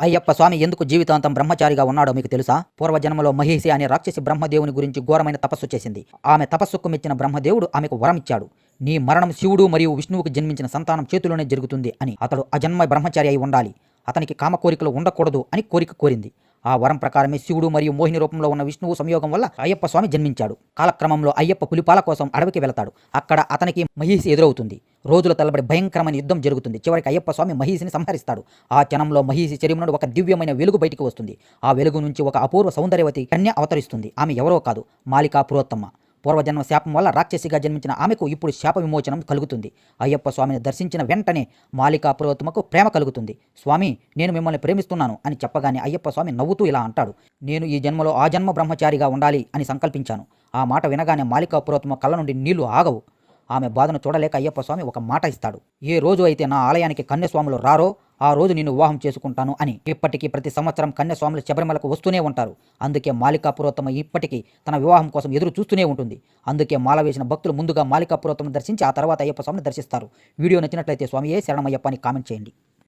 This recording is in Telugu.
అయ్యప్ప స్వామి ఎందుకు జీవితాంతం బ్రహ్మచారిగా ఉన్నాడో మీకు తెలుసా? పూర్వజన్మలో మహిషి అనే రాక్షసి బ్రహ్మదేవుని గురించి ఘోరమైన తపస్సు చేసింది. ఆమె తపస్సుకు మెచ్చిన బ్రహ్మదేవుడు ఆమెకు వరం ఇచ్చాడు నీ మరణం శివుడు మరియు విష్ణువుకు జన్మించిన సంతానం చేతిలోనే జరుగుతుంది అని. అతడు అజన్మ బ్రహ్మచారి అయి ఉండాలి. అతనికి కామ కోరికలు ఉండకూడదు అని కోరిక కోరింది. ఆ వరం ప్రకారమే శివుడు మరియు మోహిని రూపంలో ఉన్న విష్ణువు సంయోగం వల్ల అయ్యప్ప స్వామి జన్మించాడు. కాలక్రమంలో అయ్యప్ప పులిపాల కోసం అడవికి వెళతాడు. అక్కడ అతనికి మహిషి ఎదురవుతుంది. రోజుల తలబడి భయంకరమైన యుద్ధం జరుగుతుంది. చివరికి అయ్యప్ప స్వామి మహిషిని సంహరిస్తాడు. ఆ క్షణంలో మహిషి శరీరం నుండి ఒక దివ్యమైన వెలుగు బయటికి వస్తుంది. ఆ వెలుగు నుంచి ఒక అపూర్వ సౌందర్యవతి కన్య అవతరిస్తుంది. ఆమె ఎవరో కాదు మాలికా పురోత్తమ్మ పూర్వజన్మ శాపం వల్ల రాక్షసిగా జన్మించిన ఆమెకు ఇప్పుడు శాప విమోచనం కలుగుతుంది. అయ్యప్ప స్వామిని దర్శించిన వెంటనే మాలికా పురోత్తమకు ప్రేమ కలుగుతుంది. స్వామి నేను మిమ్మల్ని ప్రేమిస్తున్నాను అని చెప్పగానే అయ్యప్ప స్వామి నవ్వుతూ ఇలా అంటాడు. నేను ఈ జన్మలో ఆ జన్మ బ్రహ్మచారిగా ఉండాలి అని సంకల్పించాను. ఆ మాట వినగానే మాలికా పురోత్తమ కళ్ళ నుండి నీళ్ళు ఆగవు. ఆమె బాధను చూడలేక అయ్యప్ప స్వామి ఒక మాట ఇస్తాడు. ఏ రోజు అయితే నా ఆలయానికి కన్యస్వాములు రారో ఆ రోజు నేను వివాహం చేసుకుంటాను అని. ఇప్పటికీ ప్రతి సంవత్సరం కన్యస్వాములు శబరిమలకు వస్తూనే ఉంటారు. అందుకే మాలికా పురోత్తమ ఇప్పటికీ తన వివాహం కోసం ఎదురు చూస్తూనే ఉంటుంది. అందుకే మాల వేసిన భక్తులు ముందుగా మాలికా పురోత్తమను దర్శించి ఆ తర్వాత అయ్యప్ప స్వామిని దర్శిస్తారు. వీడియో నచ్చినట్లయితే స్వామియే శరణమయ్యప్ప అని కామెంట్ చేయండి.